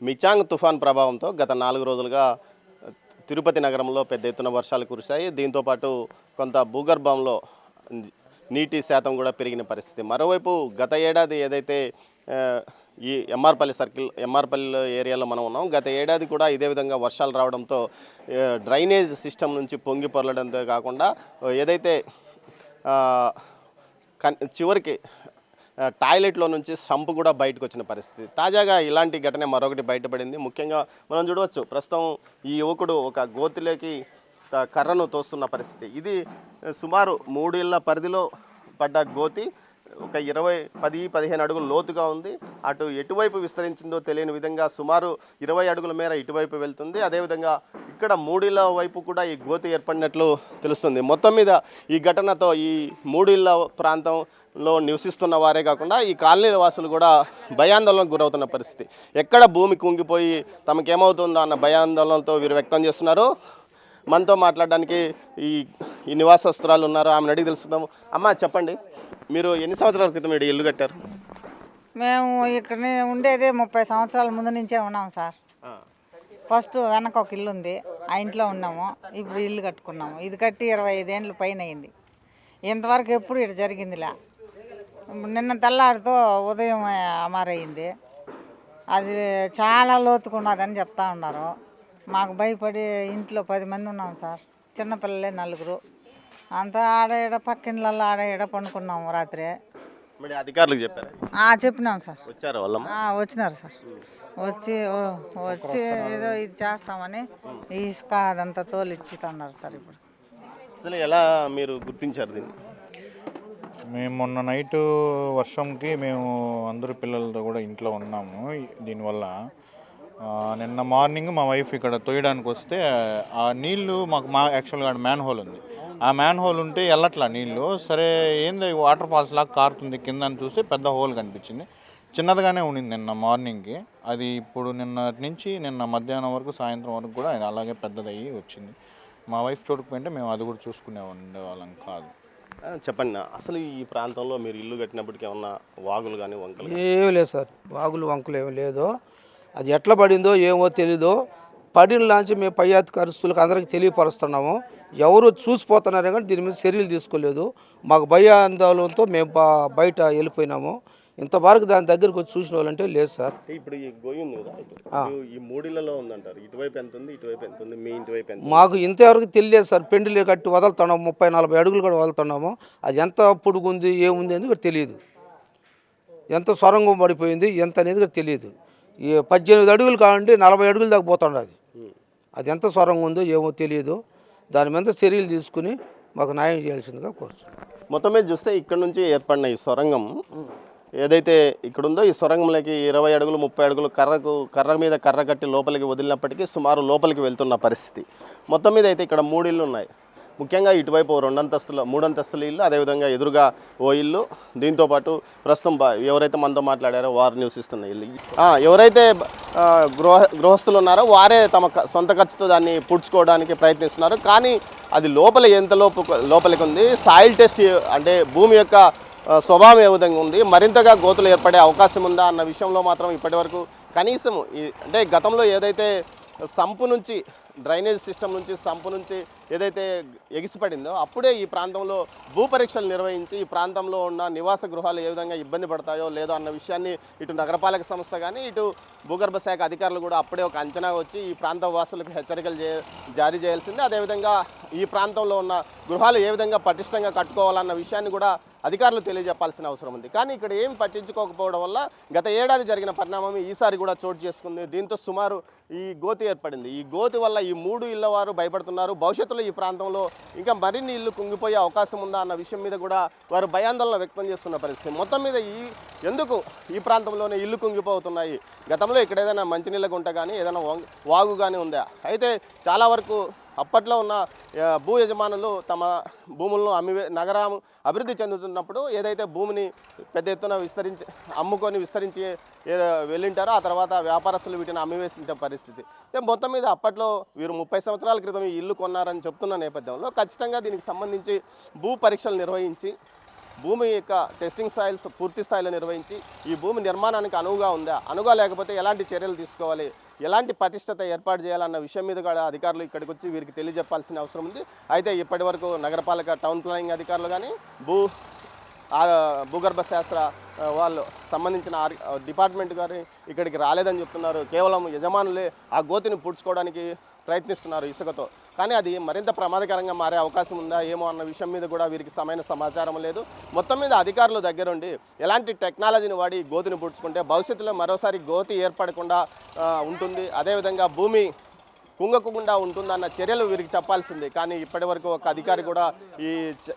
మిచాంగ్ తుఫాన్ ప్రభావంతో గత నాలుగు రోజులుగా తిరుపతి నగరంలో పెద్ద ఎత్తున వర్షాలు కురిశాయి. దీంతోపాటు కొంత భూగర్భంలో నీటి శాతం కూడా పెరిగిన పరిస్థితి. మరోవైపు గత ఏడాది ఏదైతే ఈ ఎంఆర్పల్లి సర్కిల్ ఎంఆర్పల్లి ఏరియాలో మనం ఉన్నాం గత ఏడాది కూడా ఇదే విధంగా వర్షాలు రావడంతో డ్రైనేజ్ సిస్టమ్ నుంచి పొంగి పొరలడంతో కాకుండా ఏదైతే కన్- చివరికి టాయిలెట్లో నుంచి సంపు కూడా బయటకు వచ్చిన పరిస్థితి. తాజాగా ఇలాంటి ఘటన మరొకటి బయటపడింది. ముఖ్యంగా మనం చూడవచ్చు ప్రస్తుతం ఈ యువకుడు ఒక గోతిలోకి త- కర్రను తోస్తున్న పరిస్థితి. ఇది సుమారు సుమారు ఇళ్ళ పరిధిలో పడ్డ గోతి ఒక ఇరవై పది పదిహేను అడుగులు లోతుగా ఉంది. అటు ఎటువైపు విస్తరించిందో తెలియని విధంగా సుమారు ఇరవై అడుగుల మేర ఇటువైపు వెళ్తుంది. అదేవిధంగా ఇక్కడ మూడిళ్ళ వైపు కూడా ఈ గోతి ఏర్పడినట్లు తెలుస్తుంది. మొత్తం మీద ఈ ఘటనతో ఈ మూడిళ్ళ ప్రాంతం ప్రాంతంలో నివసిస్తున్న వారే కాకుండా ఈ కాలనీ వాసులు కూడా భయాందోళనకు గురవుతున్న పరిస్థితి. ఎక్కడ భూమి కుంగిపోయి తమకేమవుతుందో అన్న భయాందోళనతో వీరు వ్యక్తం చేస్తున్నారు. మనతో మాట్లాడడానికి ఈ ఈ నివాసస్తురాలు ఉన్నారు. ఆమెను అడిగి తెలుసుకుందాము. అమ్మ చెప్పండి. మీరు ఎన్ని సంవత్సరాల క్రితం ఇక్కడ ఇల్లు కట్టారు? మేము ఇక్కడ ఉండేది ముప్పై సంవత్సరాల ముందు నుంచే ఉన్నాం సార్. ఫస్ట్ వెనక ఒక ఇల్లు ఉంది. ఆ ఇంట్లో ఉన్నాము. ఇప్పుడు ఇల్లు కట్టుకున్నాము. ఇది కట్టి ఇరవై ఐదేండ్లు పైన అయింది. ఇంతవరకు ఎప్పుడు ఇటు జరిగిందిలే. నిన్న తెల్లారితో ఉదయం అమారయింది అది చాలా లోతుకున్నదని చెప్తా ఉన్నారు. మాకు భయపడి ఇంట్లో పది మంది ఉన్నాం సార్. చిన్నపిల్లలే నలుగురు. అంతా ఆడ ఈడ పక్కిళ్ళల్లో ఆడ ఈడ పండుకున్నాము రాత్రి. అధికారులకు చెప్పారు? చెప్పినాం సార్. వచ్చారు వచ్చినారు సార్. వచ్చి వచ్చి ఏదో ఇది చేస్తామని ఇసుక అదంతా తోలిచ్చి తన్నారు సార్ ఇప్పుడు. అసలు ఎలా మీరు గుర్తించారు దీన్ని? మేము మొన్న నైట్ వర్షంకి మేము అందరు పిల్లలతో కూడా ఇంట్లో ఉన్నాము. దీనివల్ల నిన్న మార్నింగ్ మా వైఫ్ ఇక్కడ తోయడానికి వస్తే ఆ నీళ్ళు మాకు మా యాక్చువల్గా మ్యాన్ హోల్ ఉంది. ఆ మ్యాన్ హోల్ ఉంటే వెళ్ళట్లా నీళ్ళు సరే ఏంది వాటర్ ఫాల్స్ లాగా కారుతుంది కింద అని చూస్తే పెద్ద హోల్ కనిపించింది. చిన్నదిగానే ఉండింది నిన్న మార్నింగ్కి. అది ఇప్పుడు నిన్న నుంచి నిన్న మధ్యాహ్నం వరకు సాయంత్రం వరకు కూడా అలాగే పెద్దదయ్యి వచ్చింది. మా వైఫ్ చూడకపోయింటే మేము అది కూడా చూసుకునే ఉండేవాళ్ళం కాదు. చెప్పండి. అసలు ఈ ప్రాంతంలో మీరు ఇల్లు కట్టినప్పటికి ఏమన్నా వాగులు కానీ వంకలు ఏమీ లేదు సార్. వాగులు వంకలు ఏమి లేదు. అది ఎట్లా పడిందో ఏమో తెలీదో. పడిన లాంచి మేము పై అధికారులకు అందరికీ తెలియపరుస్తున్నాము. ఎవరు చూసిపోతున్నారు కానీ దీని మీద చర్యలు తీసుకోలేదు. మాకు భయాందోళనతో మేము బా- బయట వెళ్ళిపోయినాము. ఇంతవరకు దాని దగ్గరికి వచ్చి చూసిన వాళ్ళంటే లేదు సార్. ఇప్పుడు ఈ గొయ్యి ఉంది కదా ఈ మూడిళ్ళలో ఉందంటారు. ఇటువైపు ఎంత ఉంది ఇటువైపు ఎంత ఉంది మీ ఇంటి వైపు ఎంత? మాకు ఇంతవరకు తెలియదు సార్. పెండిలు కట్టి వదులుతున్నాము ముప్పై నలభై అడుగులు కూడా వదులుతున్నాము. అది ఎంత పొడుగుంది ఏముంది అనేది కూడా తెలియదు. ఎంత సొరంగం పడిపోయింది ఎంత అనేది కూడా తెలియదు. ఈ పద్దెనిమిది అడుగులు కావండి నలభై అడుగుల దాకా పోతుండదు అది. ఎంత సొరంగం ఉందో ఏమో తెలియదు. దాని మీద చర్యలు తీసుకుని మాకు న్యాయం చేయాల్సిందిగా కోరుతున్నాం మొత్తం మీద చూస్తే ఇక్కడ నుంచి ఏర్పడిన ఈ సొరంగం ఏదైతే ఇక్కడుందో ఈ సొరంగంలోకి ఇరవై అడుగులు ముప్పై అడుగులు కర్రకు కర్ర మీద కర్ర కట్టి లోపలికి వదిలినప్పటికీ సుమారు లోపలికి వెళ్తున్న పరిస్థితి. మొత్తం మీద అయితే ఇక్కడ మూడు ఇళ్ళు ఉన్నాయి. ముఖ్యంగా ఇటువైపు రెండంతస్తుల మూడంతస్తుల ఇల్లు అదేవిధంగా ఎదురుగా ఓ ఇల్లు. దీంతోపాటు ప్రస్తుతం ఎవరైతే మనతో మాట్లాడారో వారు నివసిస్తున్న ఇల్లు. ఎవరైతే గృహ గృహస్థులు ఉన్నారో వారే తమ సొంత ఖర్చుతో దాన్ని పుడ్చుకోవడానికి ప్రయత్నిస్తున్నారు. కానీ అది లోపల ఎంత లోపు లోపలికి ఉంది? సాయిల్ టెస్ట్ అంటే భూమి యొక్క స్వభావం ఏ విధంగా ఉంది? మరింతగా గోతులు ఏర్పడే అవకాశం ఉందా అన్న విషయంలో మాత్రం ఇప్పటివరకు కనీసం అంటే గతంలో ఏదైతే సంపు నుంచి డ్రైనేజ్ సిస్టమ్ నుంచి సంపు నుంచి ఏదైతే ఎగిసిపడిందో అప్పుడే ఈ ప్రాంతంలో భూ పరీక్షలు నిర్వహించి ఈ ప్రాంతంలో ఉన్న నివాస గృహాలు ఏ విధంగా ఇబ్బంది పడతాయో లేదో అన్న విషయాన్ని ఇటు నగరపాలక సంస్థ కానీ ఇటు భూగర్భ శాఖ అధికారులు కూడా అప్పుడే ఒక అంచనా వచ్చి ఈ ప్రాంత వాసులకు హెచ్చరికలు జారీ చేయాల్సింది. అదేవిధంగా ఈ ప్రాంతంలో ఉన్న గృహాలు ఏ విధంగా పటిష్టంగా కట్టుకోవాలన్న విషయాన్ని కూడా అధికారులు తెలియజెప్పాల్సిన అవసరం ఉంది. కానీ ఇక్కడ ఏం పట్టించుకోకపోవడం వల్ల గత ఏడాది జరిగిన పరిణామం ఈసారి కూడా చోటు చేసుకుంది. దీంతో సుమారు ఈ గోతి ఏర్పడింది. ఈ గోతి వల్ల ఈ మూడు ఇళ్ళ వారు భయపడుతున్నారు. భవిష్యత్తులో ఈ ప్రాంతంలో ఇంకా మరిన్ని ఇల్లు కుంగిపోయే అవకాశం ఉందా అన్న విషయం మీద కూడా వారు భయాందోళన వ్యక్తం చేస్తున్న పరిస్థితి. మొత్తం మీద ఈ ఎందుకు ఈ ప్రాంతంలోనే ఇల్లు కుంగిపోతున్నాయి? గతంలో ఇక్కడ ఏదైనా మంచినీళ్ళ గుంట కానీ ఏదైనా వాగు కానీ ఉందా? అయితే చాలా వరకు అప్పట్లో ఉన్న భూ యజమానులు తమ భూములను అమ్మివే నగరం అభివృద్ధి చెందుతున్నప్పుడు ఏదైతే భూమిని పెద్ద ఎత్తున విస్తరించి అమ్ముకొని విస్తరించి వెళ్ళింటారో ఆ తర్వాత వ్యాపారస్తులు వీటిని అమ్మివేసిన పరిస్థితి. మొత్తం మీద అప్పట్లో వీరు ముప్పై సంవత్సరాల క్రితం ఈ ఇల్లు కొన్నారని చెప్తున్న నేపథ్యంలో ఖచ్చితంగా దీనికి సంబంధించి భూ పరీక్షలు నిర్వహించి భూమి యొక్క టెస్టింగ్ సాయిల్స్ పూర్తి స్థాయిలో నిర్వహించి ఈ భూమి నిర్మాణానికి అనువుగా ఉందా? అనువుగా లేకపోతే ఎలాంటి చర్యలు తీసుకోవాలి? ఎలాంటి పటిష్టత ఏర్పాటు చేయాలన్న విషయం మీద కూడా అధికారులు ఇక్కడికి వచ్చి వీరికి తెలియజెప్పాల్సిన అవసరం ఉంది. అయితే ఇప్పటి వరకు నగరపాలక టౌన్ ప్లానింగ్ అధికారులు కానీ భూ భూగర్భ శాస్త్ర వాళ్ళు సంబంధించిన ఆర్- డిపార్ట్మెంట్ గారు ఇక్కడికి రాలేదని చెప్తున్నారు. కేవలం యజమానులే ఆ గోతిని పూడ్చుకోవడానికి ప్రయత్నిస్తున్నారు ఇసుకతో. కానీ అది మరింత ప్రమాదకరంగా మారే అవకాశం ఉందా ఏమో అన్న విషయం మీద కూడా వీరికి సమైన సమాచారం లేదు. మొత్తం మీద అధికారులు దగ్గరుండి ఎలాంటి టెక్నాలజీని వాడి గోతిని పుడుచుకుంటే భవిష్యత్తులో మరోసారి గోతి ఏర్పడకుండా ఉంటుంది. అదేవిధంగా భూమి కుంగకుండా ఉంటుందన్న చర్యలు వీరికి చెప్పాల్సింది. కానీ ఇప్పటి వరకు ఒక అధికారి కూడా ఈ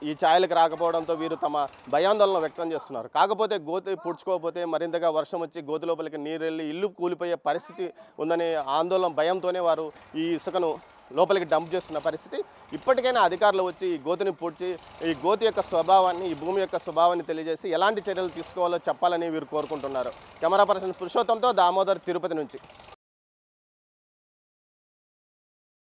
ఈ ఛాయలకు రాకపోవడంతో వీరు తమ భయాందోళన వ్యక్తం చేస్తున్నారు. కాకపోతే గోతి పూడ్చుకోకపోతే మరింతగా వర్షం వచ్చి గోతి లోపలికి నీరు వెళ్ళి ఇల్లు కూలిపోయే పరిస్థితి ఉందనే ఆందోళన భయంతోనే వారు ఈ ఇసుకను లోపలికి డంప్ చేస్తున్న పరిస్థితి. ఇప్పటికైనా అధికారులు వచ్చి ఈ గోతిని పూడ్చి ఈ గోతి యొక్క స్వభావాన్ని ఈ భూమి యొక్క స్వభావాన్ని తెలియజేసి ఎలాంటి చర్యలు తీసుకోవాలో చెప్పాలని వీరు కోరుకుంటున్నారు. కెమెరా పర్సన్ పురుషోత్తంతో దామోదర్ తిరుపతి నుంచి.